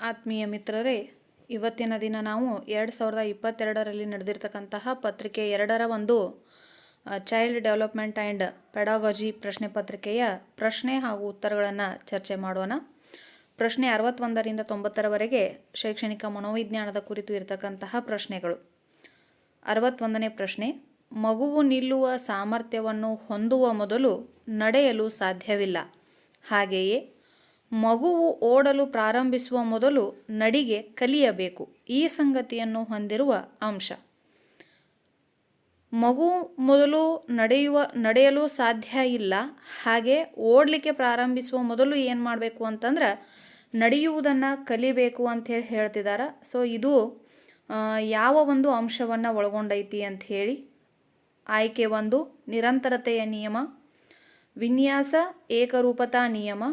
ಆತ್ಮೀಯ ಮಿತ್ರರೇ, ಇವತ್ತಿನ ದಿನ ನಾವು ಎರಡು ಸಾವಿರದ ಇಪ್ಪತ್ತೆರಡರಲ್ಲಿ ನಡೆದಿರ್ತಕ್ಕಂತಹ ಪತ್ರಿಕೆ ಎರಡರ ಒಂದು ಚೈಲ್ಡ್ ಡೆವಲಪ್ಮೆಂಟ್ ಆ್ಯಂಡ್ ಪೆಡಾಗಜಿ ಪ್ರಶ್ನೆ ಪತ್ರಿಕೆಯ ಪ್ರಶ್ನೆ ಹಾಗೂ ಉತ್ತರಗಳನ್ನು ಚರ್ಚೆ ಮಾಡೋಣ. ಪ್ರಶ್ನೆ ಅರವತ್ತೊಂದರಿಂದ ತೊಂಬತ್ತರವರೆಗೆ ಶೈಕ್ಷಣಿಕ ಮನೋವಿಜ್ಞಾನದ ಕುರಿತು ಇರತಕ್ಕಂತಹ ಪ್ರಶ್ನೆಗಳು. ಅರವತ್ತೊಂದನೇ ಪ್ರಶ್ನೆ, ಮಗುವು ನಿಲ್ಲುವ ಸಾಮರ್ಥ್ಯವನ್ನು ಹೊಂದುವ ಮೊದಲು ನಡೆಯಲು ಸಾಧ್ಯವಿಲ್ಲ. ಹಾಗೆಯೇ ಮಗುವು ಓಡಲು ಪ್ರಾರಂಭಿಸುವ ಮೊದಲು ನಡಿಗೆ ಕಲಿಯಬೇಕು. ಈ ಸಂಗತಿಯನ್ನು ಹೊಂದಿರುವ ಅಂಶ. ಮಗು ಮೊದಲು ನಡೆಯುವ, ನಡೆಯಲು ಸಾಧ್ಯ ಇಲ್ಲ. ಹಾಗೆ ಓಡಲಿಕ್ಕೆ ಪ್ರಾರಂಭಿಸುವ ಮೊದಲು ಏನು ಮಾಡಬೇಕು ಅಂತಂದ್ರೆ ನಡೆಯುವುದನ್ನು ಕಲಿಬೇಕು ಅಂಥೇಳಿ ಹೇಳ್ತಿದ್ದಾರೆ ಸೊ ಇದು ಯಾವ ಒಂದು ಅಂಶವನ್ನು ಒಳಗೊಂಡೈತಿ ಅಂತ ಹೇಳಿ ಆಯ್ಕೆ ಒಂದು ನಿರಂತರತೆಯ ನಿಯಮ, ವಿನ್ಯಾಸ ಏಕರೂಪತಾ ನಿಯಮ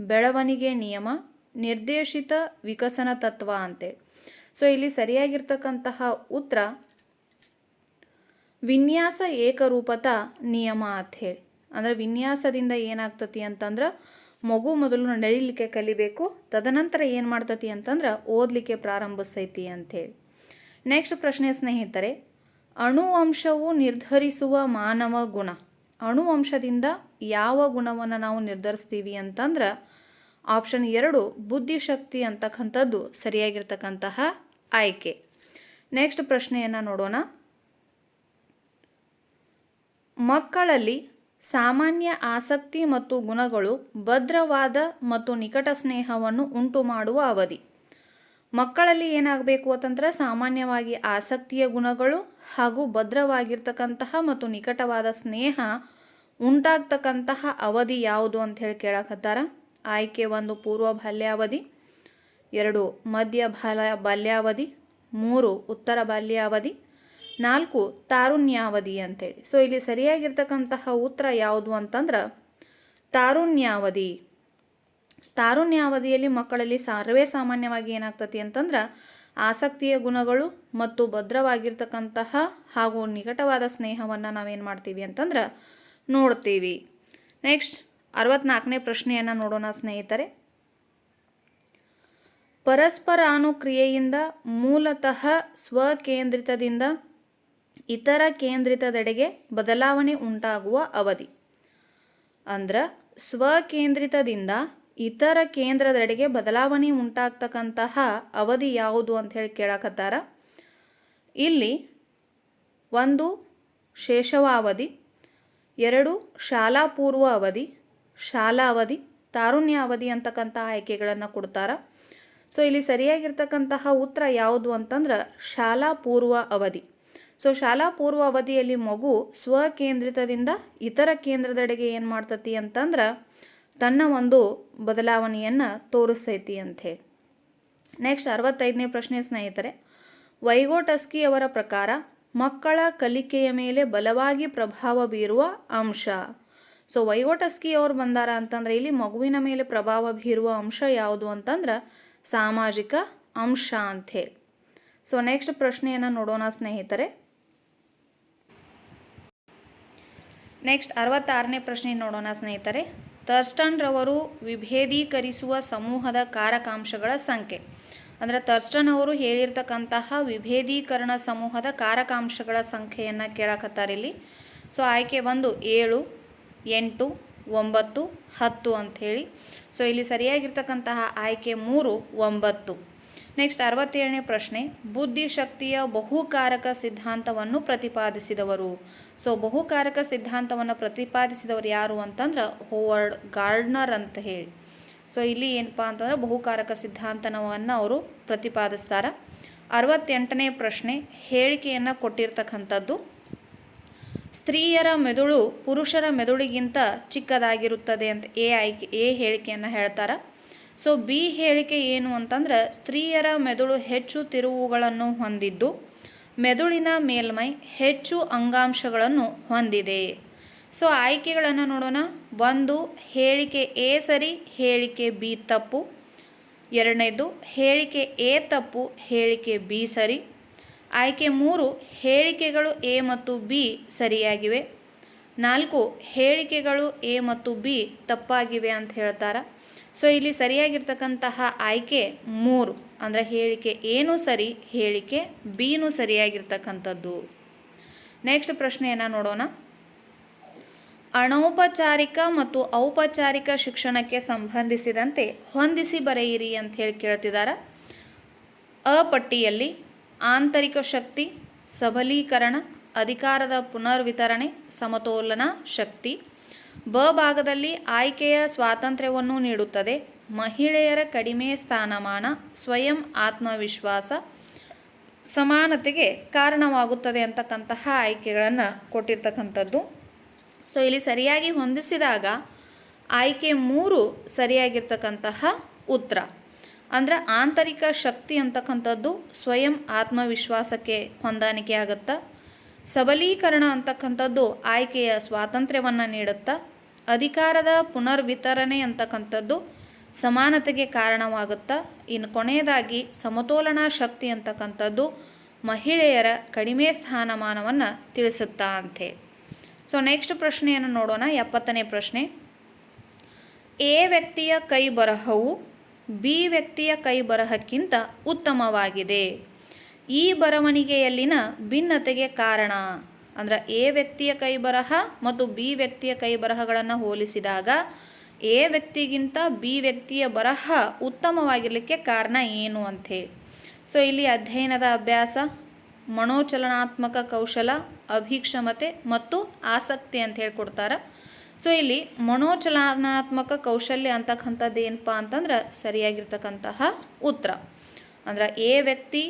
ಬೆಳವಣಿಗೆ ನಿಯಮ, ನಿರ್ದೇಶಿತ ವಿಕಸನ ತತ್ವ ಅಂತೇಳಿ ಸೊ, ಇಲ್ಲಿ ಸರಿಯಾಗಿರ್ತಕ್ಕಂತಹ ಉತ್ತರ ವಿನ್ಯಾಸ ಏಕರೂಪತ ನಿಯಮ ಅಂತ ಹೇಳಿ. ಅಂದ್ರೆ ವಿನ್ಯಾಸದಿಂದ ಏನಾಗ್ತತಿ ಅಂತಂದ್ರೆ ಮಗು ಮೊದಲು ನಡೀಲಿಕ್ಕೆ ಕಲಿಬೇಕು, ತದನಂತರ ಏನು ಮಾಡ್ತತಿ ಅಂತಂದ್ರೆ ಓದಲಿಕ್ಕೆ ಪ್ರಾರಂಭಿಸ್ತೈತಿ ಅಂಥೇಳಿ ನೆಕ್ಸ್ಟ್ ಪ್ರಶ್ನೆ ಸ್ನೇಹಿತರೆ, ಅಣುವಂಶವು ನಿರ್ಧರಿಸುವ ಮಾನವ ಗುಣ. ಅಣು ಅಂಶದಿಂದ ಯಾವ ಗುಣವನ್ನು ನಾವು ನಿರ್ಧರಿಸ್ತೀವಿ ಅಂತಂದ್ರೆ ಆಪ್ಷನ್ ಎರಡು ಬುದ್ಧಿಶಕ್ತಿ ಅಂತಕ್ಕಂಥದ್ದು ಸರಿಯಾಗಿರ್ತಕ್ಕಂತಹ ಆಯ್ಕೆ. ನೆಕ್ಸ್ಟ್ ಪ್ರಶ್ನೆಯನ್ನು ನೋಡೋಣ. ಮಕ್ಕಳಲ್ಲಿ ಸಾಮಾನ್ಯ ಆಸಕ್ತಿ ಮತ್ತು ಗುಣಗಳು ಭದ್ರವಾದ ಮತ್ತು ನಿಕಟ ಸ್ನೇಹವನ್ನು ಉಂಟು ಮಾಡುವ ಅವಧಿ. ಮಕ್ಕಳಲ್ಲಿ ಏನಾಗಬೇಕು ಅಂತಂದ್ರೆ ಸಾಮಾನ್ಯವಾಗಿ ಆಸಕ್ತಿಯ ಗುಣಗಳು ಹಾಗೂ ಭದ್ರವಾಗಿರ್ತಕ್ಕಂತಹ ಮತ್ತು ನಿಕಟವಾದ ಸ್ನೇಹ ಉಂಟಾಗ್ತಕ್ಕಂತಹ ಅವಧಿ ಯಾವುದು ಅಂತ ಹೇಳಿ ಕೇಳಕತ್ತಾರ ಆಯ್ಕೆ ಒಂದು ಪೂರ್ವ ಬಾಲ್ಯಾವಧಿ, ಎರಡು ಮಧ್ಯ ಬಾಲ ಬಾಲ್ಯಾವಧಿ, ಮೂರು ಉತ್ತರ ಬಾಲ್ಯಾವಧಿ, ನಾಲ್ಕು ತಾರುಣ್ಯಾವಧಿ ಅಂತೇಳಿ ಸೊ ಇಲ್ಲಿ ಸರಿಯಾಗಿರ್ತಕ್ಕಂತಹ ಉತ್ತರ ಯಾವುದು ಅಂತಂದ್ರೆ, ತಾರುಣ್ಯಾವಧಿ. ತಾರುಣ್ಯಾವಧಿಯಲ್ಲಿ ಮಕ್ಕಳಲ್ಲಿ ಸರ್ವೇ ಸಾಮಾನ್ಯವಾಗಿ ಏನಾಗ್ತತಿ ಅಂತಂದ್ರೆ, ಆಸಕ್ತಿಯ ಗುಣಗಳು ಮತ್ತು ಭದ್ರವಾಗಿರ್ತಕ್ಕಂತಹ ಹಾಗೂ ನಿಕಟವಾದ ಸ್ನೇಹವನ್ನು ನಾವೇನು ಮಾಡ್ತೀವಿ ಅಂತಂದ್ರೆ ನೋಡ್ತೀವಿ. ನೆಕ್ಸ್ಟ್ ಅರವತ್ನಾಲ್ಕನೇ ಪ್ರಶ್ನೆಯನ್ನು ನೋಡೋಣ ಸ್ನೇಹಿತರೆ. ಪರಸ್ಪರ ಅನುಕ್ರಿಯೆಯಿಂದ ಮೂಲತಃ ಸ್ವಕೇಂದ್ರಿತದಿಂದ ಇತರ ಕೇಂದ್ರಿತದೆಡೆಗೆ ಬದಲಾವಣೆ ಉಂಟಾಗುವ ಅವಧಿ. ಅಂದ್ರೆ ಸ್ವಕೇಂದ್ರಿತದಿಂದ ಇತರ ಕೇಂದ್ರದೆಡೆಗೆ ಬದಲಾವಣೆ ಉಂಟಾಗ್ತಕ್ಕಂತಹ ಅವಧಿ ಯಾವುದು ಅಂತ ಹೇಳಿ ಕೇಳಕತ್ತಾರ. ಇಲ್ಲಿ ಒಂದು ಶೇಷವಾವಧಿ ಎರಡು ಶಾಲಾ ಪೂರ್ವ ಅವಧಿ ಶಾಲಾ ಅವಧಿ ತಾರುಣ್ಯ ಅವಧಿ ಅಂತಕ್ಕಂಥ ಆಯ್ಕೆಗಳನ್ನು ಕೊಡ್ತಾರ. ಸೊ ಇಲ್ಲಿ ಸರಿಯಾಗಿರ್ತಕ್ಕಂತಹ ಉತ್ತರ ಯಾವುದು ಅಂತಂದ್ರೆ ಶಾಲಾ ಪೂರ್ವ ಅವಧಿ ಸೊ ಶಾಲಾ ಪೂರ್ವ ಅವಧಿಯಲ್ಲಿ ಮಗು ಸ್ವಕೇಂದ್ರಿತದಿಂದ ಇತರ ಕೇಂದ್ರದೆಡೆಗೆ ಏನು ಮಾಡ್ತತಿ ಅಂತಂದ್ರೆ ತನ್ನ ಒಂದು ಬದಲಾವಣೆಯನ್ನು ತೋರಿಸ್ತೈತಿ ಅಂಥೇಳಿ ನೆಕ್ಸ್ಟ್ ಅರವತ್ತೈದನೇ ಪ್ರಶ್ನೆ ಸ್ನೇಹಿತರೆ ವೈಗೋಟಸ್ಕಿ ಅವರ ಪ್ರಕಾರ ಮಕ್ಕಳ ಕಲಿಕೆಯ ಮೇಲೆ ಬಲವಾಗಿ ಪ್ರಭಾವ ಬೀರುವ ಅಂಶ. ಸೊ ವೈಗೋಟಸ್ಕಿ ಅವರು ಬಂದಾರ ಅಂತಂದ್ರೆ ಇಲ್ಲಿ ಮಗುವಿನ ಮೇಲೆ ಪ್ರಭಾವ ಬೀರುವ ಅಂಶ ಯಾವುದು ಅಂತಂದ್ರೆ ಸಾಮಾಜಿಕ ಅಂಶ ಅಂಥೇಳಿ ಸೊ ನೆಕ್ಸ್ಟ್ ಪ್ರಶ್ನೆಯನ್ನು ನೋಡೋಣ ಸ್ನೇಹಿತರೆ. ನೆಕ್ಸ್ಟ್ ಅರವತ್ತಾರನೇ ಪ್ರಶ್ನೆ ನೋಡೋಣ ಸ್ನೇಹಿತರೆ. ಥರ್ಸ್ಟನ್ ರವರು ವಿಭೇದೀಕರಿಸುವ ಸಮೂಹದ ಕಾರಕಾಂಶಗಳ ಸಂಖ್ಯೆ. ಅಂದರೆ ತರ್ಸ್ಟನ್ ಅವರು ಹೇಳಿರ್ತಕ್ಕಂತಹ ವಿಭೇದೀಕರಣ ಸಮೂಹದ ಕಾರಕಾಂಶಗಳ ಸಂಖ್ಯೆಯನ್ನು ಕೇಳಕತ್ತಾರೆ ಇಲ್ಲಿ. ಸೊ ಆಯ್ಕೆ ಒಂದು, ಏಳು, ಎಂಟು, ಒಂಬತ್ತು, ಹತ್ತು ಅಂಥೇಳಿ. ಸೊ ಇಲ್ಲಿ ಸರಿಯಾಗಿರ್ತಕ್ಕಂತಹ ಆಯ್ಕೆ ಮೂರು, ಒಂಬತ್ತು. ನೆಕ್ಸ್ಟ್ ಅರವತ್ತೇಳನೇ ಪ್ರಶ್ನೆ, ಬುದ್ಧಿಶಕ್ತಿಯ ಬಹುಕಾರಕ ಸಿದ್ಧಾಂತವನ್ನು ಪ್ರತಿಪಾದಿಸಿದವರು. ಸೊ ಬಹುಕಾರಕ ಸಿದ್ಧಾಂತವನ್ನು ಪ್ರತಿಪಾದಿಸಿದವರು ಯಾರು ಅಂತಂದ್ರೆ ಹೋವರ್ಡ್ ಗಾರ್ಡ್ನರ್ ಅಂತ ಹೇಳಿ. ಸೊ ಇಲ್ಲಿ ಏನಪ್ಪ ಅಂತಂದ್ರೆ ಬಹುಕಾರಕ ಸಿದ್ಧಾಂತನವನ್ನು ಅವರು ಪ್ರತಿಪಾದಿಸ್ತಾರೆ. ಅರವತ್ತೆಂಟನೇ ಪ್ರಶ್ನೆ, ಹೇಳಿಕೆಯನ್ನು ಕೊಟ್ಟಿರ್ತಕ್ಕಂಥದ್ದು, ಸ್ತ್ರೀಯರ ಮೆದುಳು ಪುರುಷರ ಮೆದುಳಿಗಿಂತ ಚಿಕ್ಕದಾಗಿರುತ್ತದೆ ಅಂತ ಎ ಆಯ್ಕೆ ಎ ಹೇಳಿಕೆಯನ್ನು ಹೇಳ್ತಾರೆ. ಸೊ ಬಿ ಹೇಳಿಕೆ ಏನು ಅಂತಂದ್ರೆ, ಸ್ತ್ರೀಯರ ಮೆದುಳು ಹೆಚ್ಚು ತಿರುವುಗಳನ್ನು ಹೊಂದಿದ್ದು, ಮೆದುಳಿನ ಮೇಲ್ಮೈ ಹೆಚ್ಚು ಅಂಗಾಂಶಗಳನ್ನು ಹೊಂದಿದೆ. ಸೊ ಆಯ್ಕೆಗಳನ್ನು ನೋಡೋಣ. ಒಂದು, ಹೇಳಿಕೆ ಎ ಸರಿ, ಹೇಳಿಕೆ ಬಿ ತಪ್ಪು. ಎರಡನೇದು, ಹೇಳಿಕೆ ಎ ತಪ್ಪು, ಹೇಳಿಕೆ ಬಿ ಸರಿ. ಆಯ್ಕೆ ಮೂರು, ಹೇಳಿಕೆಗಳು ಎ ಮತ್ತು ಬಿ ಸರಿಯಾಗಿವೆ. ನಾಲ್ಕು, ಹೇಳಿಕೆಗಳು ಎ ಮತ್ತು ಬಿ ತಪ್ಪಾಗಿವೆ ಅಂತ ಹೇಳ್ತಾರೆ. ಸೊ ಇಲ್ಲಿ ಸರಿಯಾಗಿರ್ತಕ್ಕಂತಹ ಆಯ್ಕೆ ಮೂರು, ಅಂದರೆ ಹೇಳಿಕೆ ಏನೂ ಸರಿ, ಹೇಳಿಕೆ ಬಿನೂ ಸರಿಯಾಗಿರ್ತಕ್ಕಂಥದ್ದು. ನೆಕ್ಸ್ಟ್ ಪ್ರಶ್ನೆಯನ್ನು ನೋಡೋಣ. ಅನೌಪಚಾರಿಕ ಮತ್ತು ಔಪಚಾರಿಕ ಶಿಕ್ಷಣಕ್ಕೆ ಸಂಬಂಧಿಸಿದಂತೆ ಹೊಂದಿಸಿ ಬರೆಯಿರಿ ಅಂತ ಹೇಳಿ ಕೇಳ್ತಿದ್ದಾರೆ ಅ ಪಟ್ಟಿಯಲ್ಲಿ ಆಂತರಿಕ ಶಕ್ತಿ, ಸಬಲೀಕರಣ, ಅಧಿಕಾರದ ಪುನರ್ವಿತರಣೆ, ಸಮತೋಲನ ಶಕ್ತಿ, ಬ ಭಾಗದಲ್ಲಿ ಆಯ್ಕೆಯ ಸ್ವಾತಂತ್ರ್ಯವನ್ನು ನೀಡುತ್ತದೆ. ಮಹಿಳೆಯರ ಕಡಿಮೆ ಸ್ಥಾನಮಾನ, ಸ್ವಯಂ ಆತ್ಮವಿಶ್ವಾಸ, ಸಮಾನತೆಗೆ ಕಾರಣವಾಗುತ್ತದೆ ಅಂತಕ್ಕಂತಹ ಆಯ್ಕೆಗಳನ್ನು ಕೊಟ್ಟಿರ್ತಕ್ಕಂಥದ್ದು. ಸೊ ಇಲ್ಲಿ ಸರಿಯಾಗಿ ಹೊಂದಿಸಿದಾಗ ಆಯ್ಕೆ ಮೂರು ಸರಿಯಾಗಿರ್ತಕ್ಕಂತಹ ಉತ್ತರ. ಅಂದರೆ ಆಂತರಿಕ ಶಕ್ತಿ ಅಂತಕ್ಕಂಥದ್ದು ಸ್ವಯಂ ಆತ್ಮವಿಶ್ವಾಸಕ್ಕೆ ಹೊಂದಾಣಿಕೆ ಆಗುತ್ತಾ? ಸಬಲೀಕರಣ ಅಂತಕ್ಕಂಥದ್ದು ಆಯ್ಕೆಯ ಸ್ವಾತಂತ್ರ್ಯವನ್ನು ನೀಡುತ್ತಾ? ಅಧಿಕಾರದ ಪುನರ್ವಿತರಣೆ ಅಂತಕ್ಕಂಥದ್ದು ಸಮಾನತೆಗೆ ಕಾರಣವಾಗುತ್ತಾ? ಇನ್ನು ಕೊನೆಯದಾಗಿ ಸಮತೋಲನಾ ಶಕ್ತಿ ಅಂತಕ್ಕಂಥದ್ದು ಮಹಿಳೆಯರ ಕಡಿಮೆ ಸ್ಥಾನಮಾನವನ್ನು ತಿಳಿಸುತ್ತಾ ಅಂಥೇಳಿ ಸೊ ನೆಕ್ಸ್ಟ್ ಪ್ರಶ್ನೆಯನ್ನು ನೋಡೋಣ. ಎಪ್ಪತ್ತನೇ ಪ್ರಶ್ನೆ. ಎ ವ್ಯಕ್ತಿಯ ಕೈ ಬರಹವು ಬಿ ವ್ಯಕ್ತಿಯ ಕೈ ಬರಹಕ್ಕಿಂತ ಉತ್ತಮವಾಗಿದೆ. ಈ ಬರವಣಿಗೆಯಲ್ಲಿನ ಭಿನ್ನತೆಗೆ ಕಾರಣ ಅಂದ್ರೆ ಎ ವ್ಯಕ್ತಿಯ ಕೈ ಬರಹ ಮತ್ತು ಬಿ ವ್ಯಕ್ತಿಯ ಕೈ ಬರಹಗಳನ್ನು ಹೋಲಿಸಿದಾಗ ಎ ವ್ಯಕ್ತಿಗಿಂತ ಬಿ ವ್ಯಕ್ತಿಯ ಬರಹ ಉತ್ತಮವಾಗಿರಲಿಕ್ಕೆ ಕಾರಣ ಏನು ಅಂಥೇಳಿ ಸೊ ಇಲ್ಲಿ ಅಧ್ಯಯನದ ಅಭ್ಯಾಸ, ಮನೋಚಲನಾತ್ಮಕ ಕೌಶಲ ಅಭಿಕ್ಷಮತೆ ಮತ್ತು ಆಸಕ್ತಿ ಅಂತ ಹೇಳ್ಕೊಡ್ತಾರೆ. ಸೊ ಇಲ್ಲಿ ಮನೋಚಲನಾತ್ಮಕ ಕೌಶಲ್ಯ ಅಂತಕ್ಕಂಥದ್ದು ಏನಪ್ಪ ಅಂತಂದ್ರೆ ಸರಿಯಾಗಿರ್ತಕ್ಕಂತಹ ಉತ್ತರ. ಅಂದ್ರೆ ಎ ವ್ಯಕ್ತಿ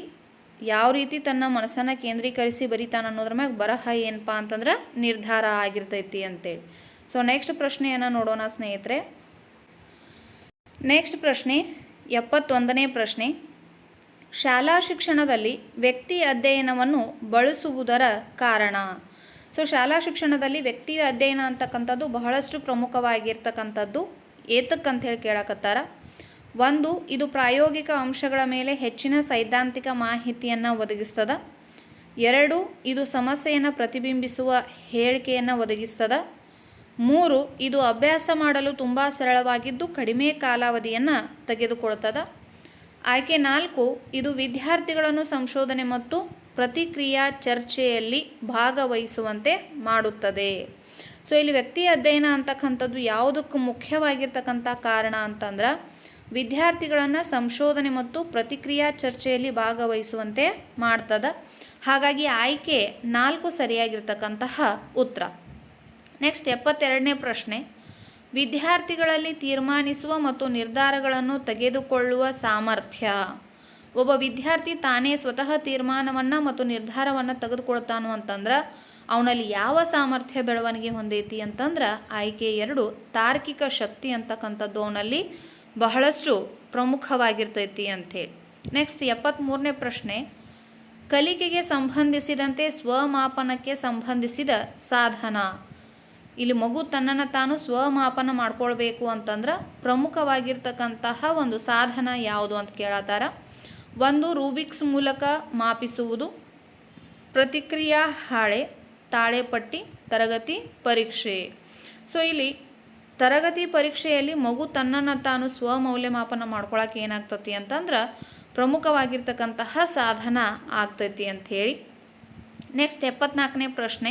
ಯಾವ ರೀತಿ ತನ್ನ ಮನಸ್ಸನ್ನು ಕೇಂದ್ರೀಕರಿಸಿ ಬರೀತಾನ ಅನ್ನೋದ್ರ ಮ್ಯಾಗ ಬರಹ ಏನಪ್ಪ ಅಂತಂದ್ರೆ ನಿರ್ಧಾರ ಆಗಿರ್ತೈತಿ ಅಂತೇಳಿ. ಸೊ ನೆಕ್ಸ್ಟ್ ಪ್ರಶ್ನೆಯನ್ನು ನೋಡೋಣ ಸ್ನೇಹಿತರೆ. ನೆಕ್ಸ್ಟ್ ಪ್ರಶ್ನೆ, ಎಪ್ಪತ್ತೊಂದನೇ ಪ್ರಶ್ನೆ. ಶಾಲಾ ಶಿಕ್ಷಣದಲ್ಲಿ ವ್ಯಕ್ತಿ ಅಧ್ಯಯನವನ್ನು ಬಳಸುವುದರ ಕಾರಣ. ಸೊ ಶಾಲಾ ಶಿಕ್ಷಣದಲ್ಲಿ ವ್ಯಕ್ತಿ ಅಧ್ಯಯನ ಅಂತಕ್ಕಂಥದ್ದು ಬಹಳಷ್ಟು ಪ್ರಮುಖವಾಗಿರ್ತಕ್ಕಂಥದ್ದು. ಏತಕ್ಕಂತ ಹೇಳಿ ಕೇಳಕತ್ತಾರ. ಒಂದು, ಇದು ಪ್ರಾಯೋಗಿಕ ಅಂಶಗಳ ಮೇಲೆ ಹೆಚ್ಚಿನ ಸೈದ್ಧಾಂತಿಕ ಮಾಹಿತಿಯನ್ನು ಒದಗಿಸ್ತದ. ಎರಡು, ಇದು ಸಮಸ್ಯೆಯನ್ನು ಪ್ರತಿಬಿಂಬಿಸುವ ಹೇಳಿಕೆಯನ್ನು ಒದಗಿಸ್ತದ. ಮೂರು, ಇದು ಅಭ್ಯಾಸ ಮಾಡಲು ತುಂಬ ಸರಳವಾಗಿದ್ದು ಕಡಿಮೆ ಕಾಲಾವಧಿಯನ್ನು ತೆಗೆದುಕೊಳ್ತದ. ಆಯ್ಕೆ ನಾಲ್ಕು, ಇದು ವಿದ್ಯಾರ್ಥಿಗಳನ್ನು ಸಂಶೋಧನೆ ಮತ್ತು ಪ್ರತಿಕ್ರಿಯಾ ಚರ್ಚೆಯಲ್ಲಿ ಭಾಗವಹಿಸುವಂತೆ ಮಾಡುತ್ತದೆ. ಸೊ ಇಲ್ಲಿ ವ್ಯಕ್ತಿ ಅಧ್ಯಯನ ಅಂತಕ್ಕಂಥದ್ದು ಯಾವುದಕ್ಕೂ ಮುಖ್ಯವಾಗಿರ್ತಕ್ಕಂಥ ಕಾರಣ ಅಂತಂದ್ರೆ, ವಿದ್ಯಾರ್ಥಿಗಳನ್ನು ಸಂಶೋಧನೆ ಮತ್ತು ಪ್ರತಿಕ್ರಿಯಾ ಚರ್ಚೆಯಲ್ಲಿ ಭಾಗವಹಿಸುವಂತೆ ಮಾಡ್ತದ. ಹಾಗಾಗಿ ಆಯ್ಕೆ ನಾಲ್ಕು ಸರಿಯಾಗಿರ್ತಕ್ಕಂತಹ ಉತ್ತರ. ನೆಕ್ಸ್ಟ್ ಎಪ್ಪತ್ತೆರಡನೇ ಪ್ರಶ್ನೆ. ವಿದ್ಯಾರ್ಥಿಗಳಲ್ಲಿ ತೀರ್ಮಾನಿಸುವ ಮತ್ತು ನಿರ್ಧಾರಗಳನ್ನು ತೆಗೆದುಕೊಳ್ಳುವ ಸಾಮರ್ಥ್ಯ. ಒಬ್ಬ ವಿದ್ಯಾರ್ಥಿ ತಾನೇ ಸ್ವತಃ ತೀರ್ಮಾನವನ್ನು ಮತ್ತು ನಿರ್ಧಾರವನ್ನು ತೆಗೆದುಕೊಳ್ತಾನು ಅಂತಂದ್ರೆ, ಅವನಲ್ಲಿ ಯಾವ ಸಾಮರ್ಥ್ಯ ಬೆಳವಣಿಗೆ ಹೊಂದೈತಿ ಅಂತಂದ್ರೆ, ಆಯ್ಕೆ ಎರಡು, ತಾರ್ಕಿಕ ಶಕ್ತಿ ಅಂತಕ್ಕಂಥದ್ದು ಅವನಲ್ಲಿ ಬಹಳಷ್ಟು ಪ್ರಮುಖವಾಗಿರ್ತೈತಿ ಅಂಥೇಳಿ ನೆಕ್ಸ್ಟ್ ಎಪ್ಪತ್ತ್ಮೂರನೇ ಪ್ರಶ್ನೆ, ಕಲಿಕೆಗೆ ಸಂಬಂಧಿಸಿದಂತೆ ಸ್ವಮಾಪನಕ್ಕೆ ಸಂಬಂಧಿಸಿದ ಸಾಧನ. ಇಲ್ಲಿ ಮಗು ತನ್ನನ್ನು ತಾನು ಸ್ವಮಾಪನ ಮಾಡ್ಕೊಳ್ಬೇಕು ಅಂತಂದ್ರೆ ಪ್ರಮುಖವಾಗಿರ್ತಕ್ಕಂತಹ ಒಂದು ಸಾಧನ ಯಾವುದು ಅಂತ ಕೇಳತ್ತಾರ. ಒಂದು ರೂಬಿಕ್ಸ್ ಮೂಲಕ ಮಾಪಿಸುವುದು, ಪ್ರತಿಕ್ರಿಯಾ ಹಾಳೆ, ತಾಳೆಪಟ್ಟಿ, ತರಗತಿ ಪರೀಕ್ಷೆ. ಸೊ ಇಲ್ಲಿ ತರಗತಿ ಪರೀಕ್ಷೆಯಲ್ಲಿ ಮಗು ತನ್ನನ್ನು ತಾನು ಸ್ವಮೌಲ್ಯಮಾಪನ ಮಾಡ್ಕೊಳಕ್ಕೆ ಏನಾಗ್ತತಿ ಅಂತಂದ್ರೆ ಪ್ರಮುಖವಾಗಿರ್ತಕ್ಕಂತಹ ಸಾಧನ ಆಗ್ತೈತಿ ಅಂಥೇಳಿ ನೆಕ್ಸ್ಟ್ ಎಪ್ಪತ್ನಾಲ್ಕನೇ ಪ್ರಶ್ನೆ.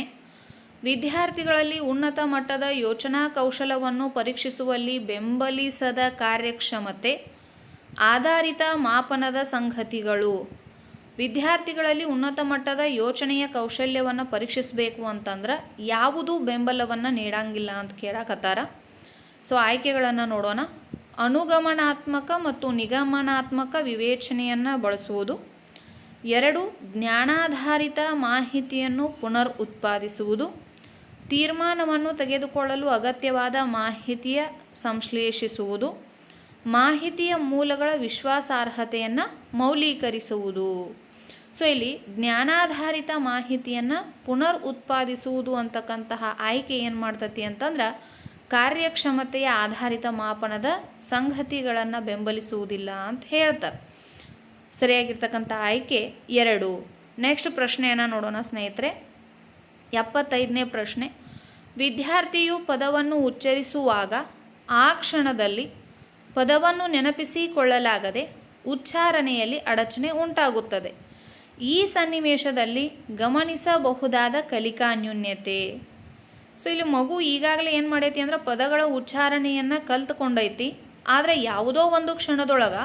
ವಿದ್ಯಾರ್ಥಿಗಳಲ್ಲಿ ಉನ್ನತ ಮಟ್ಟದ ಯೋಚನಾ ಕೌಶಲವನ್ನು ಪರೀಕ್ಷಿಸುವಲ್ಲಿ ಬೆಂಬಲಿಸದ ಕಾರ್ಯಕ್ಷಮತೆ, ಆಧಾರಿತ ಮಾಪನದ ಸಂಗತಿಗಳು. ವಿದ್ಯಾರ್ಥಿಗಳಲ್ಲಿ ಉನ್ನತ ಮಟ್ಟದ ಯೋಚನೆಯ ಕೌಶಲ್ಯವನ್ನು ಪರೀಕ್ಷಿಸಬೇಕು ಅಂತಂದ್ರೆ ಯಾವುದು ಬೆಂಬಲವನ್ನು ನೀಡಂಗಿಲ್ಲ ಅಂತ ಕೇಳಕತ್ತಾರ. ಸೊ, ಆಯ್ಕೆಗಳನ್ನು ನೋಡೋಣ. ಅನುಗಮನಾತ್ಮಕ ಮತ್ತು ನಿಗಮನಾತ್ಮಕ ವಿವೇಚನೆಯನ್ನು ಬಳಸುವುದು. ಎರಡು, ಜ್ಞಾನಾಧಾರಿತ ಮಾಹಿತಿಯನ್ನು ಪುನರ್ ಉತ್ಪಾದಿಸುವುದು. ತೀರ್ಮಾನವನ್ನು ತೆಗೆದುಕೊಳ್ಳಲು ಅಗತ್ಯವಾದ ಮಾಹಿತಿಯ ಸಂಶ್ಲೇಷಿಸುವುದು, ಮಾಹಿತಿಯ ಮೂಲಗಳ ವಿಶ್ವಾಸಾರ್ಹತೆಯನ್ನು ಮೌಲ್ಯೀಕರಿಸುವುದು. ಸೊ ಇಲ್ಲಿ ಜ್ಞಾನಾಧಾರಿತ ಮಾಹಿತಿಯನ್ನು ಪುನರ್ ಉತ್ಪಾದಿಸುವುದು ಅಂತಕ್ಕಂತಹ ಆಯ್ಕೆ ಏನು ಮಾಡ್ತತಿ ಅಂತಂದ್ರೆ ಕಾರ್ಯಕ್ಷಮತೆಯ ಆಧಾರಿತ ಮಾಪನದ ಸಂಗತಿಗಳನ್ನು ಬೆಂಬಲಿಸುವುದಿಲ್ಲ ಅಂತ ಹೇಳ್ತಾರೆ. ಸರಿಯಾಗಿರ್ತಕ್ಕಂಥ ಆಯ್ಕೆ ಎರಡು. ನೆಕ್ಸ್ಟ್ ಪ್ರಶ್ನೆಯನ್ನು ನೋಡೋಣ ಸ್ನೇಹಿತರೆ. ಎಪ್ಪತ್ತೈದನೇ ಪ್ರಶ್ನೆ. ವಿದ್ಯಾರ್ಥಿಯು ಪದವನ್ನು ಉಚ್ಚರಿಸುವಾಗ ಆ ಕ್ಷಣದಲ್ಲಿ ಪದವನ್ನು ನೆನಪಿಸಿಕೊಳ್ಳಲಾಗದೆ ಉಚ್ಚಾರಣೆಯಲ್ಲಿ ಅಡಚಣೆ ಉಂಟಾಗುತ್ತದೆ. ಈ ಸನ್ನಿವೇಶದಲ್ಲಿ ಗಮನಿಸಬಹುದಾದ ಕಲಿಕಾ ನ್ಯೂನ್ಯತೆ ಸೊ ಇಲ್ಲಿ ಮಗು ಈಗಾಗಲೇ ಏನು ಮಾಡೈತಿ ಅಂದ್ರೆ ಪದಗಳ ಉಚ್ಚಾರಣೆಯನ್ನು ಕಲ್ತ್ಕೊಂಡೈತಿ. ಆದರೆ ಯಾವುದೋ ಒಂದು ಕ್ಷಣದೊಳಗೆ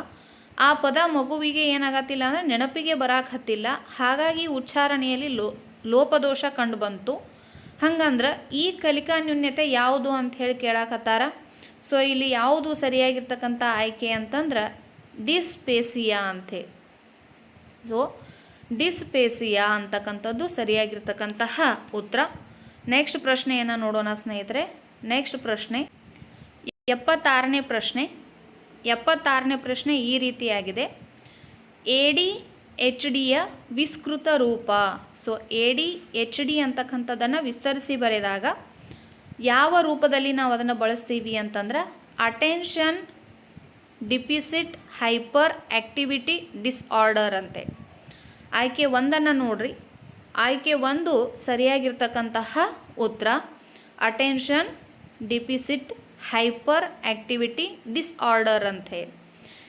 ಆ ಪದ ಮಗುವಿಗೆ ಏನಾಗತ್ತಿಲ್ಲ ಅಂದರೆ ನೆನಪಿಗೆ ಬರಾಕತ್ತಿಲ್ಲ. ಹಾಗಾಗಿ ಉಚ್ಚಾರಣೆಯಲ್ಲಿ ಲೋ, ಲೋಪದೋಷ ಕಂಡುಬಂತು. ಹಂಗಂದ್ರೆ ಈ ಕಲಿಕಾ ನ್ಯೂನ್ಯತೆ ಯಾವುದು ಅಂತ ಹೇಳಿ ಕೇಳಾಕತ್ತಾರ. ಸೊ ಇಲ್ಲಿ ಯಾವುದು ಸರಿಯಾಗಿರ್ತಕ್ಕಂಥ ಆಯ್ಕೆ ಅಂತಂದ್ರೆ ಡಿಸ್ಪೇಸಿಯಾ ಅಂಥೇಳಿ ಸೊ ಡಿಸ್ಪೇಸಿಯಾ ಅಂತಕ್ಕಂಥದ್ದು ಸರಿಯಾಗಿರ್ತಕ್ಕಂತಹ ಉತ್ತರ. ನೆಕ್ಸ್ಟ್ ಪ್ರಶ್ನೆಯನ್ನು ನೋಡೋಣ ಸ್ನೇಹಿತರೆ? ನೆಕ್ಸ್ಟ್ ಪ್ರಶ್ನೆ. ಎಪ್ಪತ್ತಾರನೇ ಪ್ರಶ್ನೆ. ಎಪ್ಪತ್ತಾರನೇ ಪ್ರಶ್ನೆ ಈ ರೀತಿಯಾಗಿದೆ. ಎ ಡಿ ಎಚ್ ಡಿಯ ವಿಸ್ತೃತ ರೂಪ. So A D H D ಅಂತಕ್ಕಂಥದ್ದನ್ನು ವಿಸ್ತರಿಸಿ ಬರೆದಾಗ ಯಾವ ರೂಪದಲ್ಲಿ ನಾವು ಅದನ್ನು ಬಳಸ್ತೀವಿ ಅಂತಂದ್ರೆ attention deficit hyperactivity disorder ಅಂತೆ. ಆಯ್ಕೆ ಒಂದನ್ನು ನೋಡ್ರಿ. ಆಯ್ಕೆ ಒಂದು ಸರಿಯಾಗಿರ್ತಕ್ಕಂತಹ ಉತ್ತರ. Attention deficit hyperactivity disorder ಅಂತೆ.